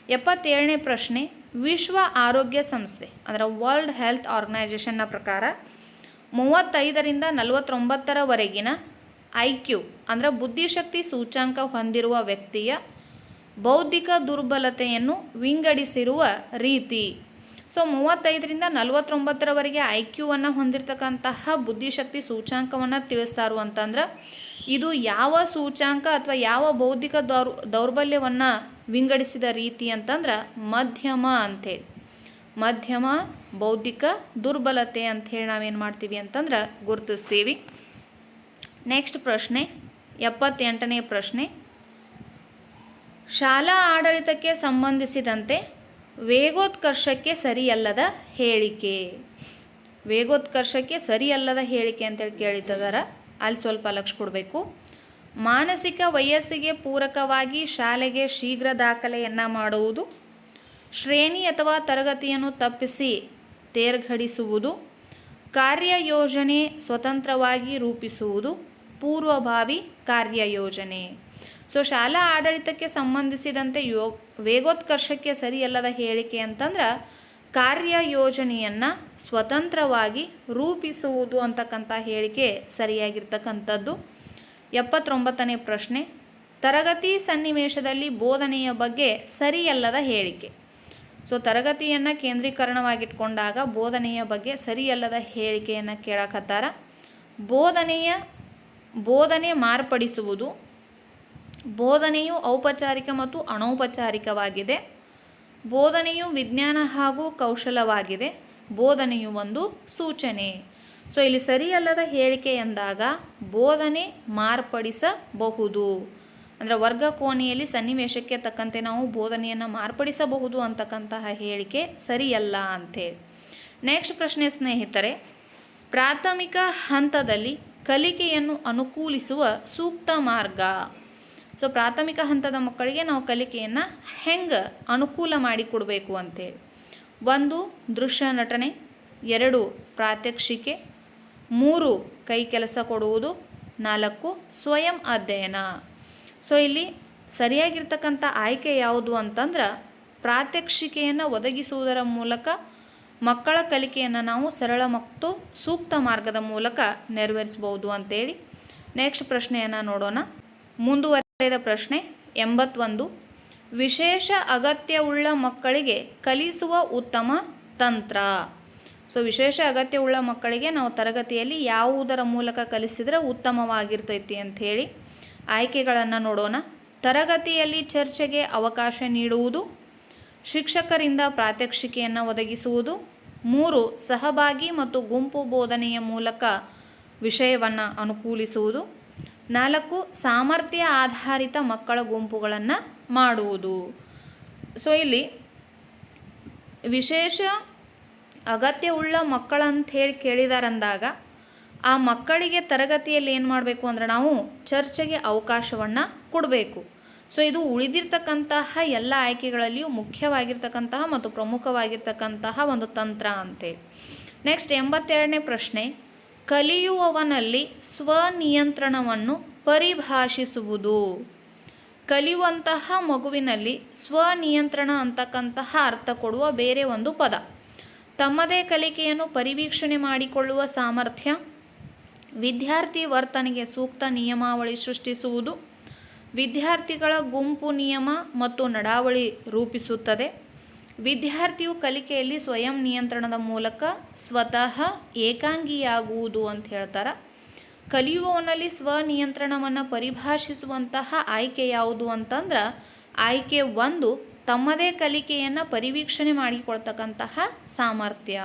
ಎಪ್ಪತ್ತೇಳನೇ ಪ್ರಶ್ನೆ. ವಿಶ್ವ ಆರೋಗ್ಯ ಸಂಸ್ಥೆ, ಅಂದರೆ ವರ್ಲ್ಡ್ ಹೆಲ್ತ್ ಆರ್ಗನೈಜೇಷನ್ನ ಪ್ರಕಾರ ಮೂವತ್ತೈದರಿಂದ ನಲವತ್ತೊಂಬತ್ತರವರೆಗಿನ ಐ ಕ್ಯೂ ಅಂದರೆ ಬುದ್ಧಿಶಕ್ತಿ ಸೂಚಾಂಕ ಹೊಂದಿರುವ ವ್ಯಕ್ತಿಯ ಬೌದ್ಧಿಕ ದುರ್ಬಲತೆಯನ್ನು ವಿಂಗಡಿಸಿರುವ ರೀತಿ. ಸೊ ಮೂವತ್ತೈದರಿಂದ ನಲವತ್ತೊಂಬತ್ತರವರೆಗೆ ಐ ಕ್ಯೂವನ್ನು ಹೊಂದಿರತಕ್ಕಂತಹ ಬುದ್ಧಿಶಕ್ತಿ ಸೂಚಾಂಕವನ್ನು ತಿಳಿಸ್ತಾರು ಅಂತಂದ್ರೆ ಇದು ಯಾವ ಸೂಚಾಂಕ ಅಥವಾ ಯಾವ ಬೌದ್ಧಿಕ ದೌರ್, ದೌರ್ಬಲ್ಯವನ್ನು ವಿಂಗಡಿಸಿದ ರೀತಿ ಅಂತಂದ್ರೆ ಮಧ್ಯಮ ಅಂಥೇಳಿ ಮಧ್ಯಮ, ಬೌದ್ಧಿಕ, ದುರ್ಬಲತೆ ಅಂಥೇಳಿ ನಾವೇನು ಮಾಡ್ತೀವಿ ಅಂತಂದ್ರೆ ಗುರುತಿಸ್ತೀವಿ. ನೆಕ್ಸ್ಟ್ ಪ್ರಶ್ನೆ, ಎಪ್ಪತ್ತೆಂಟನೇ ಪ್ರಶ್ನೆ. ಶಾಲಾ ಆಡಳಿತಕ್ಕೆ ಸಂಬಂಧಿಸಿದಂತೆ ವೇಗೋತ್ಕರ್ಷಕ್ಕೆ ಸರಿಯಲ್ಲದ ಹೇಳಿಕೆ. ವೇಗೋತ್ಕರ್ಷಕ್ಕೆ ಸರಿಯಲ್ಲದ ಹೇಳಿಕೆ ಅಂತೇಳಿ ಕೇಳಿದ್ದಾರೆ ಅಲ್ಲಿ ಸ್ವಲ್ಪ ಲಕ್ಷ ಕೊಡಬೇಕು. ಮಾನಸಿಕ ವಯಸ್ಸಿಗೆ ಪೂರಕವಾಗಿ ಶಾಲೆಗೆ ಶೀಘ್ರ ದಾಖಲೆಯನ್ನು ಮಾಡುವುದು, ಶ್ರೇಣಿ ಅಥವಾ ತರಗತಿಯನ್ನು ತಪ್ಪಿಸಿ ತೇರ್ಗಡಿಸುವುದು, ಕಾರ್ಯಯೋಜನೆ ಸ್ವತಂತ್ರವಾಗಿ ರೂಪಿಸುವುದು, ಪೂರ್ವಭಾವಿ ಕಾರ್ಯಯೋಜನೆ. ಸೊ ಶಾಲಾ ಆಡಳಿತಕ್ಕೆ ಸಂಬಂಧಿಸಿದಂತೆ ಯೋ, ವೇಗೋತ್ಕರ್ಷಕ್ಕೆ ಸರಿಯಲ್ಲದ ಹೇಳಿಕೆ ಅಂತಂದ್ರೆ, ಕಾರ್ಯಯೋಜನೆಯನ್ನು ಸ್ವತಂತ್ರವಾಗಿ ರೂಪಿಸುವುದು ಅಂತಕ್ಕಂಥ ಹೇಳಿಕೆ ಸರಿಯಾಗಿರ್ತಕ್ಕಂಥದ್ದು. ಎಪ್ಪತ್ತೊಂಬತ್ತನೇ ಪ್ರಶ್ನೆ, ತರಗತಿ ಸನ್ನಿವೇಶದಲ್ಲಿ ಬೋಧನೆಯ ಬಗ್ಗೆ ಸರಿಯಲ್ಲದ ಹೇಳಿಕೆ. ಸೊ ತರಗತಿಯನ್ನು ಕೇಂದ್ರೀಕರಣವಾಗಿಟ್ಕೊಂಡಾಗ ಬೋಧನೆಯ ಬಗ್ಗೆ ಸರಿಯಲ್ಲದ ಹೇಳಿಕೆಯನ್ನು ಕೇಳಕತ್ತಾರ. ಬೋಧನೆಯ, ಬೋಧನೆ ಮಾರ್ಪಡಿಸುವುದು ಬೋಧನೆಯು ಔಪಚಾರಿಕ ಮತ್ತು ಅನೌಪಚಾರಿಕವಾಗಿದೆ. ಬೋಧನೆಯು ವಿಜ್ಞಾನ ಹಾಗೂ ಕೌಶಲವಾಗಿದೆ. ಬೋಧನೆಯು ಒಂದು ಸೂಚನೆ. ಸೊ ಇಲ್ಲಿ ಸರಿಯಲ್ಲದ ಹೇಳಿಕೆ ಎಂದಾಗ ಬೋಧನೆ ಮಾರ್ಪಡಿಸಬಹುದು. ಅಂದರೆ ವರ್ಗ ಕೋಣೆಯಲ್ಲಿ ಸನ್ನಿವೇಶಕ್ಕೆ ತಕ್ಕಂತೆ ನಾವು ಬೋಧನೆಯನ್ನು ಮಾರ್ಪಡಿಸಬಹುದು ಅಂತಕ್ಕಂತಹ ಹೇಳಿಕೆ ಸರಿಯಲ್ಲ ಅಂಥೇಳಿ ನೆಕ್ಸ್ಟ್ ಪ್ರಶ್ನೆ ಸ್ನೇಹಿತರೆ, ಪ್ರಾಥಮಿಕ ಹಂತದಲ್ಲಿ ಕಲಿಕೆಯನ್ನು ಅನುಕೂಲಿಸುವ ಸೂಕ್ತ ಮಾರ್ಗ. ಸೊ ಪ್ರಾಥಮಿಕ ಹಂತದ ಮಕ್ಕಳಿಗೆ ನಾವು ಕಲಿಕೆಯನ್ನು ಹೆಂಗೆ ಅನುಕೂಲ ಮಾಡಿಕೊಡಬೇಕು ಅಂತೇಳಿ ಒಂದು, ದೃಶ್ಯ ನಟನೆ. ಎರಡು, ಪ್ರಾತ್ಯಕ್ಷಿಕೆ. ಮೂರು ಕೈ ಕೆಲಸ ಕೊಡುವುದು, ನಾಲ್ಕು ಸ್ವಯಂ ಅಧ್ಯಯನ. ಸೊ ಇಲ್ಲಿ ಸರಿಯಾಗಿರ್ತಕ್ಕಂಥ ಆಯ್ಕೆ ಯಾವುದು ಅಂತಂದ್ರೆ ಪ್ರಾತ್ಯಕ್ಷಿಕೆಯನ್ನು ಒದಗಿಸುವುದರ ಮೂಲಕ ಮಕ್ಕಳ ಕಲಿಕೆಯನ್ನು ನಾವು ಸರಳ ಮತ್ತು ಸೂಕ್ತ ಮಾರ್ಗದ ಮೂಲಕ ನೆರವೇರಿಸಬಹುದು ಅಂತೇಳಿ ನೆಕ್ಸ್ಟ್ ಪ್ರಶ್ನೆಯನ್ನು ನೋಡೋಣ. ಮುಂದುವರೆದ ಪ್ರಶ್ನೆ ಎಂಬತ್ತೊಂದು. ವಿಶೇಷ ಅಗತ್ಯವುಳ್ಳ ಮಕ್ಕಳಿಗೆ ಕಲಿಸುವ ಉತ್ತಮ ತಂತ್ರ. ಸೊ ವಿಶೇಷ ಅಗತ್ಯವುಳ್ಳ ಮಕ್ಕಳಿಗೆ ನಾವು ತರಗತಿಯಲ್ಲಿ ಯಾವುದರ ಮೂಲಕ ಕಲಿಸಿದರೆ ಉತ್ತಮವಾಗಿರ್ತೈತಿ ಅಂಥೇಳಿ ಆಯ್ಕೆಗಳನ್ನು ನೋಡೋಣ. ತರಗತಿಯಲ್ಲಿ ಚರ್ಚೆಗೆ ಅವಕಾಶ ನೀಡುವುದು, ಶಿಕ್ಷಕರಿಂದ ಪ್ರಾತ್ಯಕ್ಷಿಕೆಯನ್ನು ಒದಗಿಸುವುದು, ಮೂರು, ಸಹಭಾಗಿ ಮತ್ತು ಗುಂಪು ಬೋಧನೆಯ ಮೂಲಕ ವಿಷಯವನ್ನು ಅನುಕೂಲಿಸುವುದು, ನಾಲ್ಕು, ಸಾಮರ್ಥ್ಯ ಆಧಾರಿತ ಮಕ್ಕಳ ಗುಂಪುಗಳನ್ನು ಮಾಡುವುದು. ಸೊ ಇಲ್ಲಿ ವಿಶೇಷ ಅಗತ್ಯವುಳ್ಳ ಮಕ್ಕಳಂತ ಹೇಳಿ ಕೇಳಿದಾರಂದಾಗ, ಆ ಮಕ್ಕಳಿಗೆ ತರಗತಿಯಲ್ಲಿ ಏನು ಮಾಡಬೇಕು ಅಂದರೆ ನಾವು ಚರ್ಚೆಗೆ ಅವಕಾಶವನ್ನು ಕೊಡಬೇಕು. ಸೊ ಇದು ಉಳಿದಿರ್ತಕ್ಕಂತಹ ಎಲ್ಲ ಆಯ್ಕೆಗಳಲ್ಲಿಯೂ ಮುಖ್ಯವಾಗಿರ್ತಕ್ಕಂತಹ ಮತ್ತು ಪ್ರಮುಖವಾಗಿರ್ತಕ್ಕಂತಹ ಒಂದು ತಂತ್ರ ಅಂತೇಳಿ ನೆಕ್ಸ್ಟ್ ಎಂಬತ್ತೆರಡನೇ ಪ್ರಶ್ನೆ, ಕಲಿಯುವವನಲ್ಲಿ ಸ್ವನಿಯಂತ್ರಣವನ್ನು ಪರಿಭಾಷಿಸುವುದು. ಕಲಿಯುವಂತಹ ಮಗುವಿನಲ್ಲಿ ಸ್ವನಿಯಂತ್ರಣ ಅಂತಕ್ಕಂತಹ ಅರ್ಥ ಕೊಡುವ ಬೇರೆ ಒಂದು ಪದ. ತಮ್ಮದೇ ಕಲಿಕೆಯನ್ನು ಪರಿವೀಕ್ಷಣೆ ಮಾಡಿಕೊಳ್ಳುವ ಸಾಮರ್ಥ್ಯ, ವಿದ್ಯಾರ್ಥಿ ವರ್ತನೆಗೆ ಸೂಕ್ತ ನಿಯಮಾವಳಿ ಸೃಷ್ಟಿಸುವುದು, ವಿದ್ಯಾರ್ಥಿಗಳ ಗುಂಪು ನಿಯಮ ಮತ್ತು ನಡಾವಳಿ ರೂಪಿಸುತ್ತದೆ. ವಿದ್ಯಾರ್ಥಿಯು ಕಲಿಕೆಯಲ್ಲಿ ಸ್ವಯಂ ನಿಯಂತ್ರಣದ ಮೂಲಕ ಸ್ವತಃ ಏಕಾಂಗಿಯಾಗುವುದು ಅಂತ ಹೇಳ್ತಾರೆ. ಕಲಿಯುವವನಲ್ಲಿ ಸ್ವನಿಯಂತ್ರಣವನ್ನು ಪರಿಭಾಷಿಸುವಂತಹ ಆಯ್ಕೆ ಯಾವುದು ಅಂತಂದ್ರೆ, ಆಯ್ಕೆ ಒಂದು ತಮ್ಮದೇ ಕಲಿಕೆಯನ್ನು ಪರಿವೀಕ್ಷಣೆ ಮಾಡಿಕೊಳ್ತಕ್ಕಂತಹ ಸಾಮರ್ಥ್ಯ.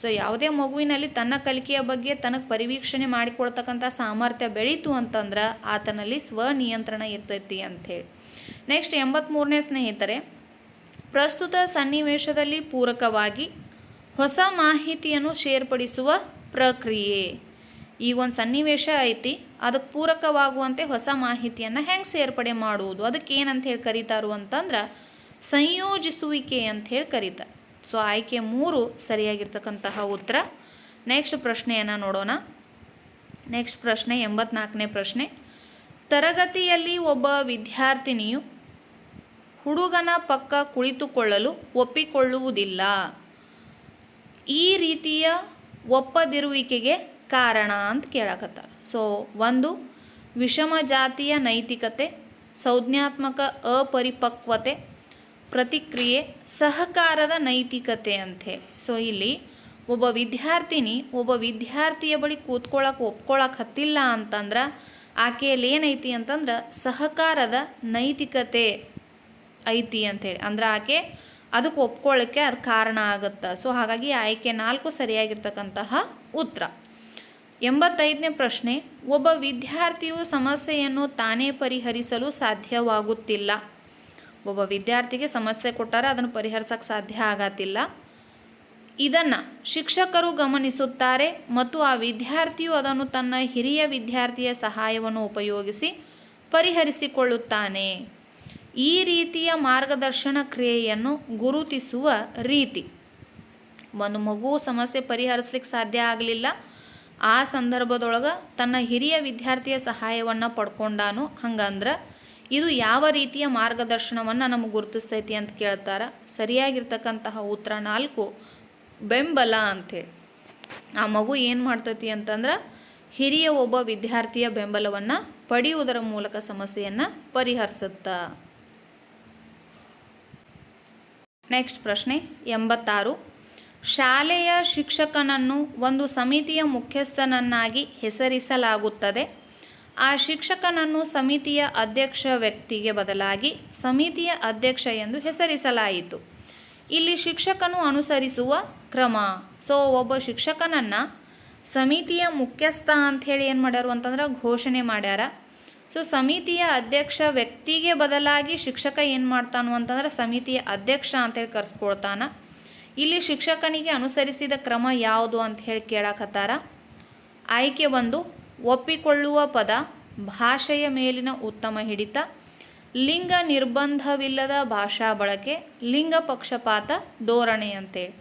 ಸೊ ಯಾವುದೇ ಮಗುವಿನಲ್ಲಿ ತನ್ನ ಕಲಿಕೆಯ ಬಗ್ಗೆ ತನಗೆ ಪರಿವೀಕ್ಷಣೆ ಮಾಡಿಕೊಳ್ತಕ್ಕಂಥ ಸಾಮರ್ಥ್ಯ ಬೆಳೀತು ಅಂತಂದ್ರೆ ಆತನಲ್ಲಿ ಸ್ವನಿಯಂತ್ರಣ ಇರ್ತೈತಿ ಅಂಥೇಳಿ ನೆಕ್ಸ್ಟ್ ಎಂಬತ್ತ್ಮೂರನೇ ಸ್ನೇಹಿತರೆ, ಪ್ರಸ್ತುತ ಸನ್ನಿವೇಶದಲ್ಲಿ ಪೂರಕವಾಗಿ ಹೊಸ ಮಾಹಿತಿಯನ್ನು ಸೇರ್ಪಡಿಸುವ ಪ್ರಕ್ರಿಯೆ. ಈ ಒಂದು ಸನ್ನಿವೇಶ ಐತಿ ಅದಕ್ಕೆ ಪೂರಕವಾಗುವಂತೆ ಹೊಸ ಮಾಹಿತಿಯನ್ನು ಹೆಂಗೆ ಸೇರ್ಪಡೆ ಮಾಡುವುದು ಅದಕ್ಕೆ ಏನಂತ ಹೇಳಿ ಕರೀತಾರು ಅಂತಂದ್ರೆ ಸಂಯೋಜಿಸುವಿಕೆ ಅಂತ ಹೇಳಿ ಕರೀತ. ಸೊ ಆಯ್ಕೆ ಮೂರು ಸರಿಯಾಗಿರ್ತಕ್ಕಂತಹ ಉತ್ತರ. ನೆಕ್ಸ್ಟ್ ಪ್ರಶ್ನೆಯನ್ನು ನೋಡೋಣ. ನೆಕ್ಸ್ಟ್ ಪ್ರಶ್ನೆ, ಎಂಬತ್ನಾಲ್ಕನೇ ಪ್ರಶ್ನೆ. ತರಗತಿಯಲ್ಲಿ ಒಬ್ಬ ವಿದ್ಯಾರ್ಥಿನಿಯು ಹುಡುಗನ ಪಕ್ಕ ಕುಳಿತುಕೊಳ್ಳಲು ಒಪ್ಪಿಕೊಳ್ಳುವುದಿಲ್ಲ. ಈ ರೀತಿಯ ಒಪ್ಪದಿರುವಿಕೆಗೆ ಕಾರಣ ಅಂತ ಕೇಳಕತ್ತಾರ ಸೊ ಒಂದು, ವಿಷಮ ಜಾತಿಯ ನೈತಿಕತೆ, ಸಂಜ್ಞಾತ್ಮಕ ಅಪರಿಪಕ್ವತೆ ಪ್ರತಿಕ್ರಿಯೆ ಸಹಕಾರದ ನೈತಿಕತೆ ಅಂಥೇಳಿ ಸೊ ಇಲ್ಲಿ ಒಬ್ಬ ವಿದ್ಯಾರ್ಥಿನಿ ಒಬ್ಬ ವಿದ್ಯಾರ್ಥಿಯ ಬಳಿ ಕೂತ್ಕೊಳ್ಳೋಕೆ ಒಪ್ಕೊಳ್ಳೋಕೆ ಹತ್ತಿಲ್ಲ ಅಂತಂದ್ರೆ ಆಕೆಯಲ್ಲಿ ಏನೈತಿ ಅಂತಂದ್ರೆ ಸಹಕಾರದ ನೈತಿಕತೆ ಐತಿ ಅಂಥೇಳಿ ಅಂದ್ರೆ ಆಕೆ ಅದಕ್ಕೆ ಒಪ್ಕೊಳ್ಳೋಕ್ಕೆ ಅದು ಕಾರಣ ಆಗುತ್ತೆ. ಸೊ ಹಾಗಾಗಿ ಆಯ್ಕೆ ನಾಲ್ಕು ಸರಿಯಾಗಿರ್ತಕ್ಕಂತಹ ಉತ್ತರ. ಎಂಬತ್ತೈದನೇ ಪ್ರಶ್ನೆ, ಒಬ್ಬ ವಿದ್ಯಾರ್ಥಿಯು ಸಮಸ್ಯೆಯನ್ನು ತಾನೇ ಪರಿಹರಿಸಲು ಸಾಧ್ಯವಾಗುತ್ತಿಲ್ಲ. ಒಬ್ಬ ವಿದ್ಯಾರ್ಥಿಗೆ ಸಮಸ್ಯೆ ಕೊಟ್ಟಾರೆ ಅದನ್ನು ಪರಿಹರಿಸಕ್ಕೆ ಸಾಧ್ಯ ಆಗತ್ತಿಲ್ಲ. ಇದನ್ನು ಶಿಕ್ಷಕರು ಗಮನಿಸುತ್ತಾರೆ ಮತ್ತು ಆ ವಿದ್ಯಾರ್ಥಿಯು ಅದನ್ನು ತನ್ನ ಹಿರಿಯ ವಿದ್ಯಾರ್ಥಿಯ ಸಹಾಯವನ್ನು ಉಪಯೋಗಿಸಿ ಪರಿಹರಿಸಿಕೊಳ್ಳುತ್ತಾನೆ. ಈ ರೀತಿಯ ಮಾರ್ಗದರ್ಶನ ಕ್ರಿಯೆಯನ್ನು ಗುರುತಿಸುವ ರೀತಿ. ಒಂದು ಮಗು ಸಮಸ್ಯೆ ಪರಿಹರಿಸ್ಲಿಕ್ಕೆ ಸಾಧ್ಯ ಆಗಲಿಲ್ಲ. ಆ ಸಂದರ್ಭದೊಳಗೆ ತನ್ನ ಹಿರಿಯ ವಿದ್ಯಾರ್ಥಿಯ ಸಹಾಯವನ್ನು ಪಡ್ಕೊಂಡಾನು. ಹಂಗಂದ್ರೆ ಇದು ಯಾವ ರೀತಿಯ ಮಾರ್ಗದರ್ಶನವನ್ನು ನಮಗೆ ಗುರುತಿಸ್ತೈತಿ ಅಂತ ಕೇಳ್ತಾರೆ. ಸರಿಯಾಗಿರ್ತಕ್ಕಂತಹ ಉತ್ತರ ನಾಲ್ಕು, ಬೆಂಬಲ ಅಂಥೇಳಿ ಆ ಮಗು ಏನು ಮಾಡ್ತೈತಿ ಅಂತಂದ್ರೆ ಹಿರಿಯ ಒಬ್ಬ ವಿದ್ಯಾರ್ಥಿಯ ಬೆಂಬಲವನ್ನು ಪಡೆಯುವುದರ ಮೂಲಕ ಸಮಸ್ಯೆಯನ್ನು ಪರಿಹರಿಸುತ್ತಾ. ನೆಕ್ಸ್ಟ್ ಪ್ರಶ್ನೆ, ಎಂಬತ್ತಾರು. ಶಾಲೆಯ ಶಿಕ್ಷಕನನ್ನು ಒಂದು ಸಮಿತಿಯ ಮುಖ್ಯಸ್ಥನನ್ನಾಗಿ ಹೆಸರಿಸಲಾಗುತ್ತದೆ. ಆ ಶಿಕ್ಷಕನನ್ನು ಸಮಿತಿಯ ಅಧ್ಯಕ್ಷ ವ್ಯಕ್ತಿಗೆ ಬದಲಾಗಿ ಸಮಿತಿಯ ಅಧ್ಯಕ್ಷ ಎಂದು ಹೆಸರಿಸಲಾಯಿತು. ಇಲ್ಲಿ ಶಿಕ್ಷಕನು ಅನುಸರಿಸುವ ಕ್ರಮ. ಸೊ ಒಬ್ಬ ಶಿಕ್ಷಕನನ್ನು ಸಮಿತಿಯ ಮುಖ್ಯಸ್ಥ ಅಂಥೇಳಿ ಏನು ಮಾಡ್ಯಾರು ಅಂತಂದ್ರೆ ಘೋಷಣೆ ಮಾಡ್ಯಾರ. ಸೊ ಸಮಿತಿಯ ಅಧ್ಯಕ್ಷ ವ್ಯಕ್ತಿಗೆ ಬದಲಾಗಿ ಶಿಕ್ಷಕ ಏನು ಮಾಡ್ತಾನು ಅಂತಂದ್ರೆ ಸಮಿತಿಯ ಅಧ್ಯಕ್ಷ ಅಂತೇಳಿ ಕರೆಸ್ಕೊಳ್ತಾನ. ಇಲ್ಲಿ ಶಿಕ್ಷಕನಿಗೆ ಅನುಸರಿಸಿದ ಕ್ರಮ ಯಾವುದು ಅಂತ ಹೇಳಿ ಕೇಳಕತ್ತಾರ. ಆಯ್ಕೆ ಒಂದು ಒಪ್ಪಿಕೊಳ್ಳುವ ಪದ ಭಾಷೆಯ ಮೇಲಿನ ಉತ್ತಮ ಹಿಡಿತ, ಲಿಂಗ ನಿರ್ಬಂಧವಿಲ್ಲದ ಭಾಷಾ ಬಳಕೆ, ಲಿಂಗ ಪಕ್ಷಪಾತ ಧೋರಣೆಯಂತೆ.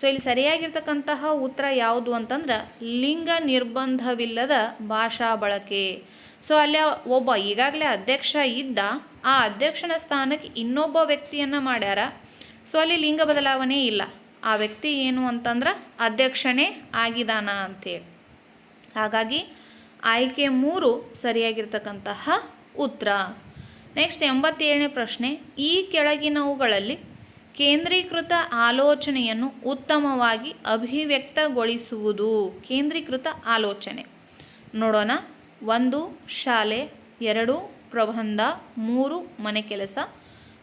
ಸೊ, ಇಲ್ಲಿ ಸರಿಯಾಗಿರ್ತಕ್ಕಂತಹ ಉತ್ತರ ಯಾವುದು ಅಂತಂದ್ರೆ ಲಿಂಗ ನಿರ್ಬಂಧವಿಲ್ಲದ ಭಾಷಾ ಬಳಕೆ. ಸೊ, ಅಲ್ಲಿ ಒಬ್ಬ ಈಗಾಗಲೇ ಅಧ್ಯಕ್ಷ ಇದ್ದ, ಆ ಅಧ್ಯಕ್ಷನ ಸ್ಥಾನಕ್ಕೆ ಇನ್ನೊಬ್ಬ ವ್ಯಕ್ತಿಯನ್ನು ಮಾಡ್ಯಾರ. ಸೊ, ಅಲ್ಲಿ ಲಿಂಗ ಬದಲಾವಣೆ ಇಲ್ಲ. ಆ ವ್ಯಕ್ತಿ ಏನು ಅಂತಂದ್ರೆ ಅಧ್ಯಕ್ಷನೇ ಆಗಿದಾನ ಅಂತೇಳಿ ಹಾಗಾಗಿ ಆಯ್ಕೆ ಮೂರು ಸರಿಯಾಗಿರ್ತಕ್ಕಂತಹ ಉತ್ತರ. ನೆಕ್ಸ್ಟ್ ಎಂಬತ್ತೇಳನೇ ಪ್ರಶ್ನೆ. ಈ ಕೆಳಗಿನವುಗಳಲ್ಲಿ ಕೇಂದ್ರೀಕೃತ ಆಲೋಚನೆಯನ್ನು ಉತ್ತಮವಾಗಿ ಅಭಿವ್ಯಕ್ತಗೊಳಿಸುವುದು. ಕೇಂದ್ರೀಕೃತ ಆಲೋಚನೆ. ನೋಡೋಣ. ಒಂದು, ಶಾಲೆ. ಎರಡು, ಪ್ರಬಂಧ. ಮೂರು, ಮನೆ ಕೆಲಸ.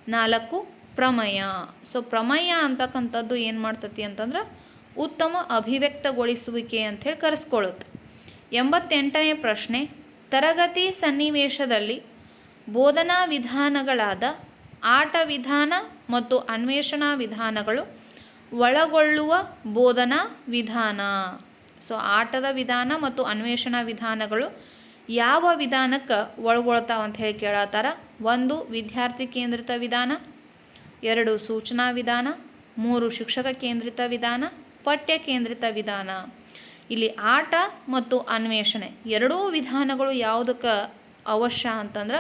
ನಾಲ್ಕು, ಪ್ರಮೇಯ. ಸೊ ಪ್ರಮೇಯ ಅಂತಕ್ಕಂಥದ್ದು ಏನು ಮಾಡ್ತತಿ ಅಂತಂದ್ರೆ ಉತ್ತಮ ಅಭಿವ್ಯಕ್ತಗೊಳಿಸುವಿಕೆ ಅಂಥೇಳಿ ಕರೆಸ್ಕೊಳ್ಳುತ್ತೆ ಎಂಬತ್ತೆಂಟನೇ ಪ್ರಶ್ನೆ, ತರಗತಿ ಸನ್ನಿವೇಶದಲ್ಲಿ ಬೋಧನಾ ವಿಧಾನಗಳಾದ ಆಟ ವಿಧಾನ ಮತ್ತು ಅನ್ವೇಷಣಾ ವಿಧಾನಗಳು ಒಳಗೊಳ್ಳುವ ಬೋಧನಾ ವಿಧಾನ. ಸೊ, ಆಟದ ವಿಧಾನ ಮತ್ತು ಅನ್ವೇಷಣಾ ವಿಧಾನಗಳು ಯಾವ ವಿಧಾನಕ್ಕೆ ಒಳಗೊಳ್ತಾವ ಅಂತ ಹೇಳಿ ಕೇಳತ್ತಾರ. ಒಂದು, ವಿದ್ಯಾರ್ಥಿ ಕೇಂದ್ರಿತ ವಿಧಾನ. ಎರಡು, ಸೂಚನಾ ವಿಧಾನ. ಮೂರು, ಶಿಕ್ಷಕ ಕೇಂದ್ರಿತ ವಿಧಾನ. ಪಠ್ಯ ಕೇಂದ್ರಿತ ವಿಧಾನ. ಇಲ್ಲಿ ಆಟ ಮತ್ತು ಅನ್ವೇಷಣೆ. ಎರಡೂ ವಿಧಾನಗಳು ಯಾವುದಕ್ಕೆ ಅವಶ್ಯ ಅಂತಂದ್ರೆ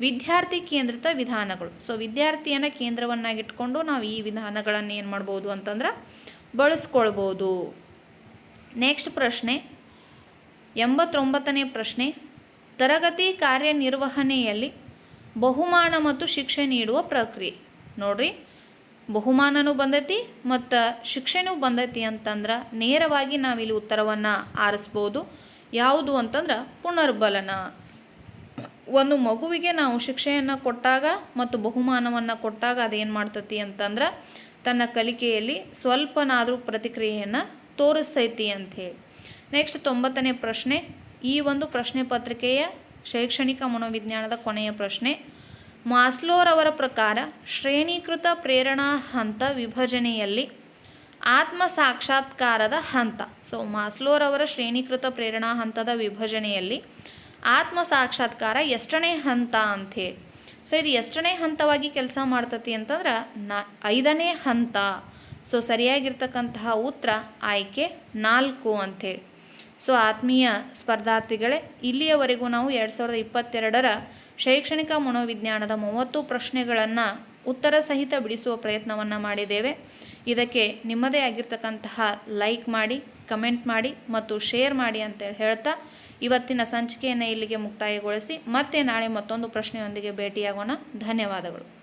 ವಿದ್ಯಾರ್ಥಿ ಕೇಂದ್ರಿತ ವಿಧಾನಗಳು. ಸೊ ವಿದ್ಯಾರ್ಥಿಯನ್ನು ಕೇಂದ್ರವನ್ನಾಗಿಟ್ಕೊಂಡು ನಾವು ಈ ವಿಧಾನಗಳನ್ನು ಏನು ಮಾಡ್ಬೋದು ಅಂತಂದ್ರೆ ಬಳಸ್ಕೊಳ್ಬೋದು. ನೆಕ್ಸ್ಟ್ ಪ್ರಶ್ನೆ, ಎಂಬತ್ತೊಂಬತ್ತನೇ ಪ್ರಶ್ನೆ, ತರಗತಿ ಕಾರ್ಯನಿರ್ವಹಣೆಯಲ್ಲಿ ಬಹುಮಾನ ಮತ್ತು ಶಿಕ್ಷೆ ನೀಡುವ ಪ್ರಕ್ರಿಯೆ. ನೋಡ್ರಿ ಬಹುಮಾನನೂ ಬಂದೈತಿ ಮತ್ತು ಶಿಕ್ಷೆನೂ ಬಂದೈತಿ ಅಂತಂದ್ರೆ ನೇರವಾಗಿ ನಾವಿಲ್ಲಿ ಉತ್ತರವನ್ನು ಆರಿಸ್ಬೋದು. ಯಾವುದು ಅಂತಂದ್ರೆ ಪುನರ್ಬಲನ. ಒಂದು ಮಗುವಿಗೆ ನಾವು ಶಿಕ್ಷೆಯನ್ನು ಕೊಟ್ಟಾಗ ಮತ್ತು ಬಹುಮಾನವನ್ನು ಕೊಟ್ಟಾಗ ಅದೇನು ಮಾಡ್ತತಿ ಅಂತಂದ್ರೆ ತನ್ನ ಕಲಿಕೆಯಲ್ಲಿ ಸ್ವಲ್ಪನಾದರೂ ಪ್ರತಿಕ್ರಿಯೆಯನ್ನು ತೋರಿಸ್ತೈತಿ ಅಂಥೇಳಿ ನೆಕ್ಸ್ಟ್ ತೊಂಬತ್ತನೇ ಪ್ರಶ್ನೆ. ಈ ಒಂದು ಪ್ರಶ್ನೆ ಪತ್ರಿಕೆಯ ಶೈಕ್ಷಣಿಕ ಮನೋವಿಜ್ಞಾನದ ಕೊನೆಯ ಪ್ರಶ್ನೆ. ಮಾಸ್ಲೋರವರ ಪ್ರಕಾರ ಶ್ರೇಣೀಕೃತ ಪ್ರೇರಣಾ ಹಂತ ವಿಭಜನೆಯಲ್ಲಿ ಆತ್ಮ ಸಾಕ್ಷಾತ್ಕಾರದ ಹಂತ. ಸೊ ಮಾಸ್ಲೋರವರ ಶ್ರೇಣೀಕೃತ ಪ್ರೇರಣಾ ಹಂತದ ವಿಭಜನೆಯಲ್ಲಿ ಆತ್ಮ ಸಾಕ್ಷಾತ್ಕಾರ ಎಷ್ಟನೇ ಹಂತ ಅಂಥೇಳಿ ಸೊ ಇದು ಎಷ್ಟನೇ ಹಂತವಾಗಿ ಕೆಲಸ ಮಾಡ್ತತಿ ಅಂತಂದ್ರೆ ನಾ, ಐದನೇ ಹಂತ. ಸೊ ಸರಿಯಾಗಿರ್ತಕ್ಕಂತಹ ಉತ್ತರ ಆಯ್ಕೆ ನಾಲ್ಕು ಅಂಥೇಳಿ ಸೊ ಆತ್ಮೀಯ ಸ್ಪರ್ಧಾರ್ಥಿಗಳೇ, ಇಲ್ಲಿಯವರೆಗೂ ನಾವು ಎರಡು ಸಾವಿರದ ಇಪ್ಪತ್ತೆರಡರ ಶೈಕ್ಷಣಿಕ ಮನೋವಿಜ್ಞಾನದ ಮೂವತ್ತು ಪ್ರಶ್ನೆಗಳನ್ನು ಉತ್ತರ ಸಹಿತ ಬಿಡಿಸುವ ಪ್ರಯತ್ನವನ್ನು ಮಾಡಿದ್ದೇವೆ. ಇದಕ್ಕೆ ನಿಮ್ಮದೇ ಆಗಿರ್ತಕ್ಕಂತಹ ಲೈಕ್ ಮಾಡಿ, ಕಮೆಂಟ್ ಮಾಡಿ ಮತ್ತು ಶೇರ್ ಮಾಡಿ ಅಂತೇಳಿ ಹೇಳ್ತಾ ಇವತ್ತಿನ ಸಂಚಿಕೆಯನ್ನು ಇಲ್ಲಿಗೆ ಮುಕ್ತಾಯಗೊಳಿಸಿ ಮತ್ತೆ ನಾಳೆ ಮತ್ತೊಂದು ಪ್ರಶ್ನೆಯೊಂದಿಗೆ ಭೇಟಿಯಾಗೋಣ. ಧನ್ಯವಾದಗಳು.